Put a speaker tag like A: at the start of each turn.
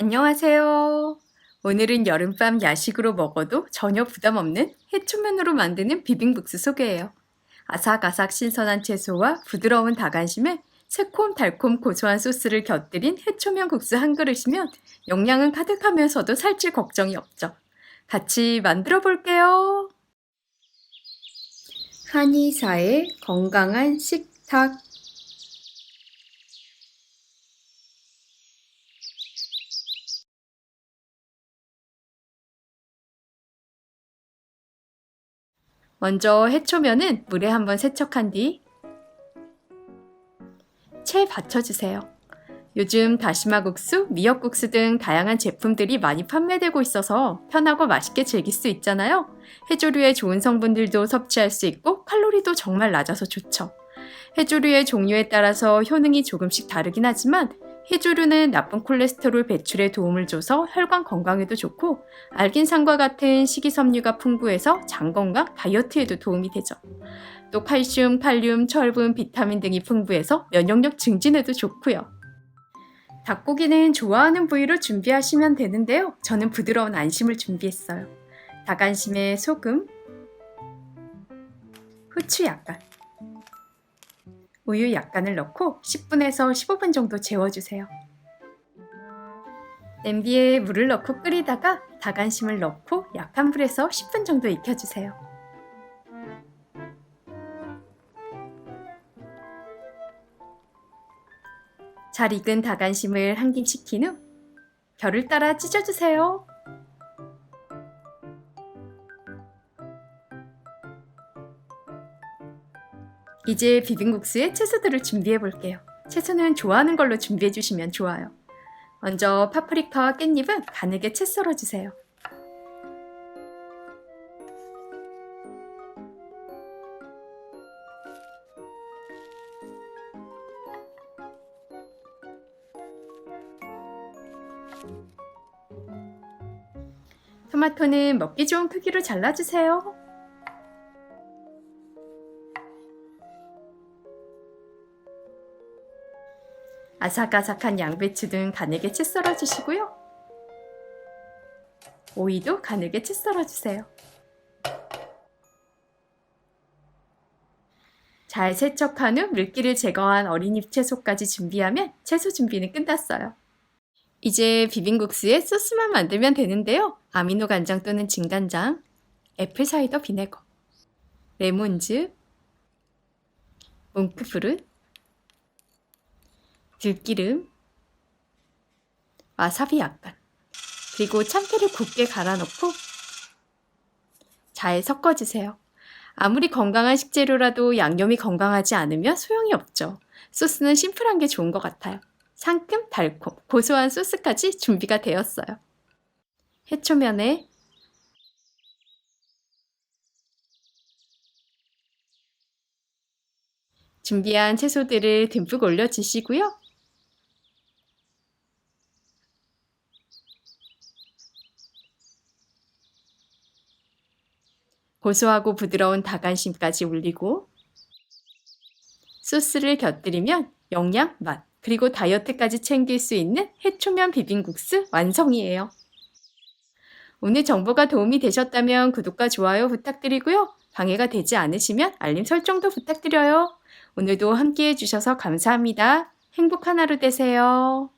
A: 안녕하세요. 오늘은 여름밤 야식으로 먹어도 전혀 부담 없는 해초면으로 만드는 비빔국수 소개해요. 아삭아삭 신선한 채소와 부드러운 닭안심에 새콤달콤 고소한 소스를 곁들인 해초면 국수 한 그릇이면 영양은 가득하면서도 살찔 걱정이 없죠. 같이 만들어 볼게요. 한의사의 건강한 식탁 먼저 해초면은 물에 한번 세척한 뒤 채 받쳐주세요. 요즘 다시마 국수, 미역국수 등 다양한 제품들이 많이 판매되고 있어서 편하고 맛있게 즐길 수 있잖아요. 해조류의 좋은 성분들도 섭취할 수 있고 칼로리도 정말 낮아서 좋죠. 해조류의 종류에 따라서 효능이 조금씩 다르긴 하지만 해조류는 나쁜 콜레스테롤 배출에 도움을 줘서 혈관 건강에도 좋고 알긴산과 같은 식이섬유가 풍부해서 장 건강, 다이어트에도 도움이 되죠. 또 칼슘, 칼륨, 철분, 비타민 등이 풍부해서 면역력 증진에도 좋고요. 닭고기는 좋아하는 부위로 준비하시면 되는데요. 저는 부드러운 안심을 준비했어요. 닭 안심에 소금, 후추 약간, 우유 약간을 넣고 10분에서 15분 정도 재워주세요. 냄비에 물을 넣고 끓이다가 닭안심을 넣고 약한 불에서 10분 정도 익혀주세요. 잘 익은 닭안심을 한 김 식힌 후 결을 따라 찢어주세요. 이제 비빔국수에 채소들을 준비해 볼게요. 채소는 좋아하는 걸로 준비해 주시면 좋아요. 먼저 파프리카와 깻잎은 가늘게 채 썰어 주세요. 토마토는 먹기 좋은 크기로 잘라주세요. 아삭아삭한 양배추 등 가늘게 채 썰어주시고요. 오이도 가늘게 채 썰어주세요. 잘 세척한 후 물기를 제거한 어린잎 채소까지 준비하면 채소 준비는 끝났어요. 이제 비빔국수에 소스만 만들면 되는데요. 아미노 간장 또는 진간장, 애플 사이더 비네거, 레몬즙, 뭉크푸릇, 들기름, 와사비 약간, 그리고 참깨를 곱게 갈아 넣고 잘 섞어주세요. 아무리 건강한 식재료라도 양념이 건강하지 않으면 소용이 없죠. 소스는 심플한 게 좋은 것 같아요. 상큼 달콤 고소한 소스까지 준비가 되었어요. 해초면에 준비한 채소들을 듬뿍 올려주시고요. 고소하고 부드러운 닭안심까지 올리고 소스를 곁들이면 영양, 맛, 그리고 다이어트까지 챙길 수 있는 해초면 비빔국수 완성이에요. 오늘 정보가 도움이 되셨다면 구독과 좋아요 부탁드리고요. 방해가 되지 않으시면 알림 설정도 부탁드려요. 오늘도 함께 해주셔서 감사합니다. 행복한 하루 되세요.